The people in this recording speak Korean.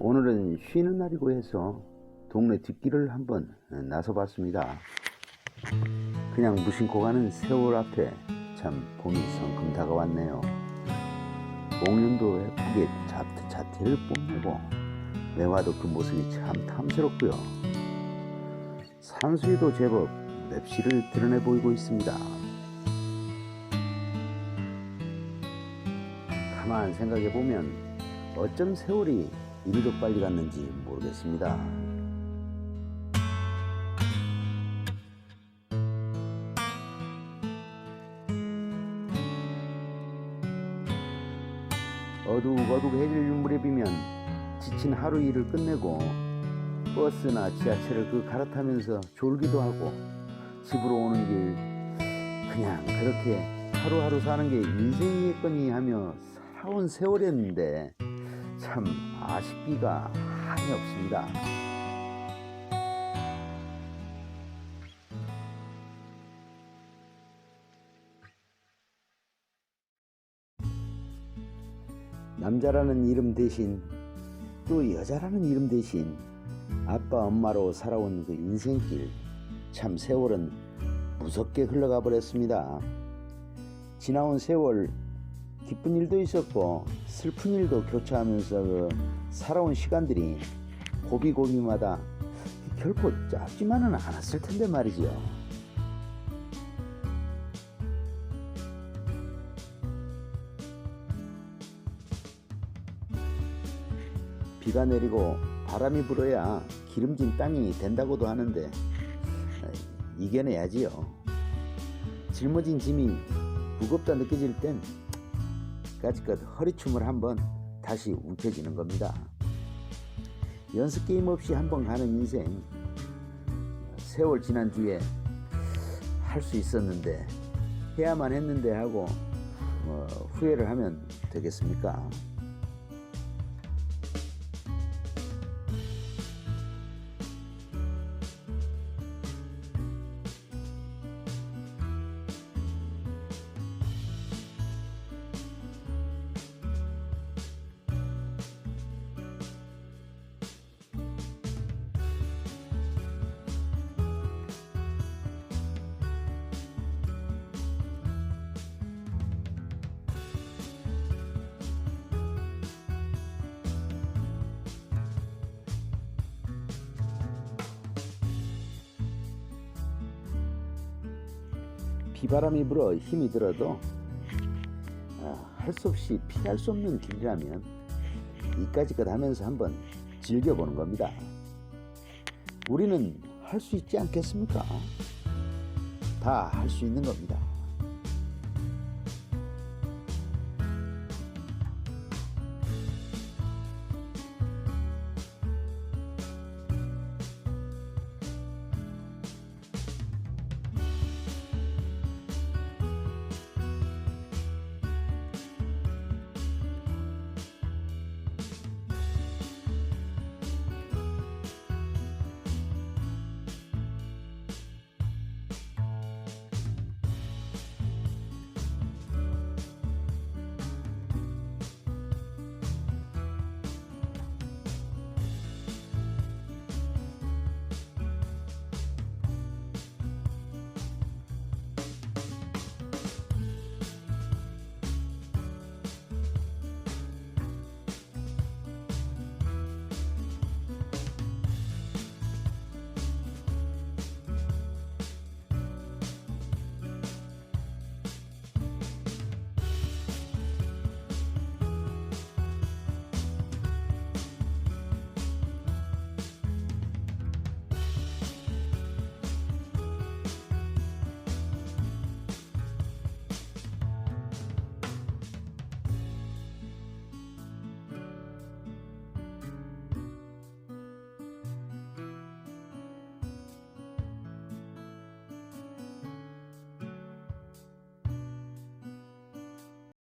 오늘은 쉬는 날이고 해서 동네 뒷길을 한번 나서 봤습니다. 그냥 무심코 가는 세월 앞에 참 봄이 성큼 다가왔네요. 옥년도 예쁘게 자, 자태를 뽐내고 매화도 그 모습이 참 탐스럽고요. 산수유도 제법 맵시를 드러내 보이고 있습니다. 가만 생각해 보면 어쩜 세월이 이리도 빨리 갔는지 모르겠습니다. 어둑어둑해질 무렵이면 지친 하루 일을 끝내고 버스나 지하철을 그 갈아타면서 졸기도 하고 집으로 오는 길 그냥 그렇게 하루하루 사는 게 인생이겠거니 하며 살아온 세월이었는데 참 아쉽기가 한이 없습니다. 남자라는 이름 대신 또 여자라는 이름 대신 아빠 엄마로 살아온 그 인생길 참 세월은 무섭게 흘러가 버렸습니다. 지나온 세월 기쁜 일도 있었고 슬픈 일도 교차하면서 그 살아온 시간들이 고비고비마다 결코 짧지만은 않았을 텐데 말이지요. 비가 내리고 바람이 불어야 기름진 땅이 된다고도 하는데 어, 이겨내야지요. 짊어진 짐이 무겁다 느껴질 땐 까짓것 허리춤을 한번 다시 움켜쥐는 겁니다. 연습 게임 없이 한번 가는 인생 세월 지난 뒤에 할 수 있었는데 해야만 했는데 하고 뭐 후회를 하면 되겠습니까? 비바람이 불어 힘이 들어도 아, 할수 없이 피할 수 없는 길이라면 이까지껏 하면서 한번 즐겨보는 겁니다. 우리는 할 수 있지 않겠습니까? 다 할 수 있는 겁니다.